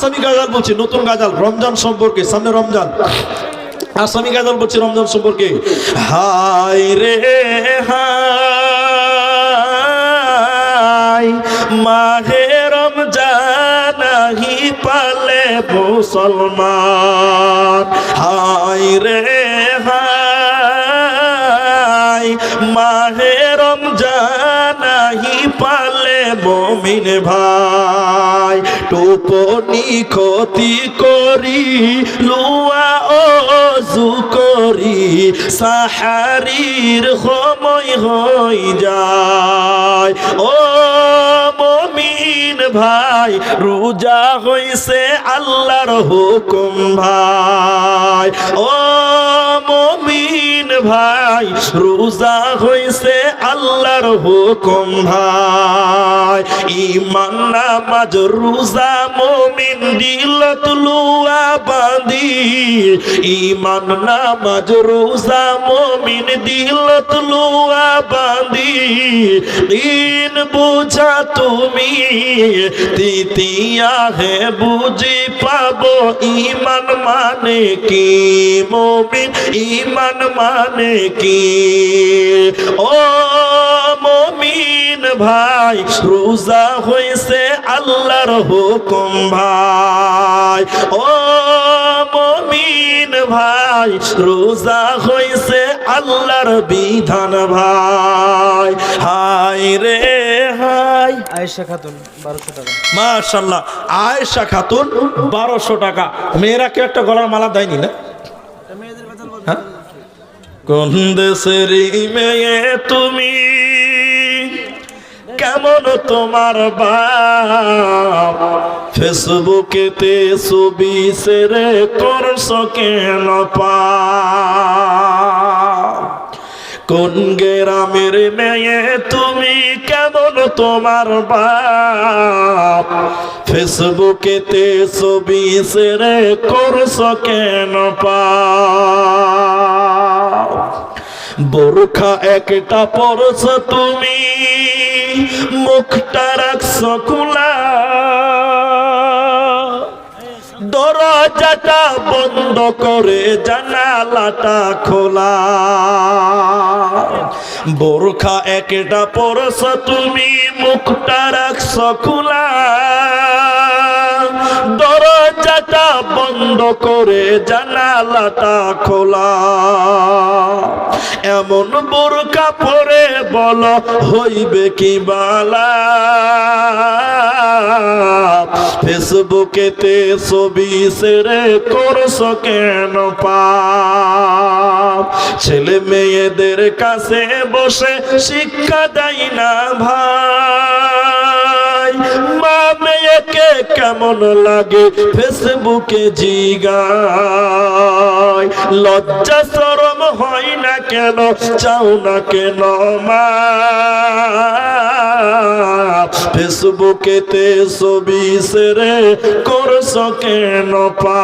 আসামি গাজাল বলছি, নতুন গাজাল, রমজান সম্পর্কে, সামনে রমজান। আসামি গাজাল বলছি, রমজান সম্পর্কে। হাই রে হাই মাহে রমজান আহি পালে মুসলমান। হাই রে হাই মাহে রমজান আহি পালে মমিন ভাই, টোপনি ক্ষতি করি, লুয়া অজু করি, সাহারির সময় হই যায়। ও মমিন ভাই, রোজা হইছে আল্লাহর হুকুম ভাই। ও ভাই, রোজা হইছে আল্লাহর হুকুম ভাই। ইমান নামাজ, রোজা মমিন দিল তুলুয়া বাঁধি। ইমান নামাজ, রোজা মমিন দিল তুলুয়া বাঁধি। দিন বুঝা তুমি, তৃতীয়া হে বুঝি পাবো। ইমান মানে কি মমিন? ইমান মানে কি? ও মমিন ভাই রোজা হয়েছে আল্লাহর হুকুম ভাই। ও মমিন ভাই রোজা হয়েছে আল্লাহর বিধান ভাই। হাই রে হাই আয়েশা খাতুন বারোশো টাকা। মাশাল্লাহ আয়েশা খাতুন বারোশো টাকা। মেয়েরা কেউ একটা গলার মালা দেয়নি না? হ্যাঁ? কোন মেয়ে তুমি? কেমন তোমার বাপ? ফেসবুকেতে ছবি সেরে করছ কেন পা? কোন গ্রামের মেয়ে তুমি? কেমন তোমার বাপ? ফেসবুকেতে ছবি সেরে করছ কেন পা? বোরখা একটা পরছ তুমি, মুখটা রাখছ খোলা। দরজাটা বন্ধ করে জানালাটা খোলা। বোরখা একটা পরশ তুমি, মুখটা রাখছ খোলা। বন্ধ করে জানালাটা খোলা। এমন বোরকা পরে বল হইবে কি বালা? ফেসবুকেতে ছবি সেরে করছ কেন পাপ ছেলে মেয়েদের কাছে বসে শিক্ষা দেয় না ভাই। মেয়েকে কেমন লাগে? ফেসবুকে জিগায়। লজ্জা সরম হয় না কেন? চাও না কেন মা? ফেসবুকেতে ছবি সেরে করছ কেন পা?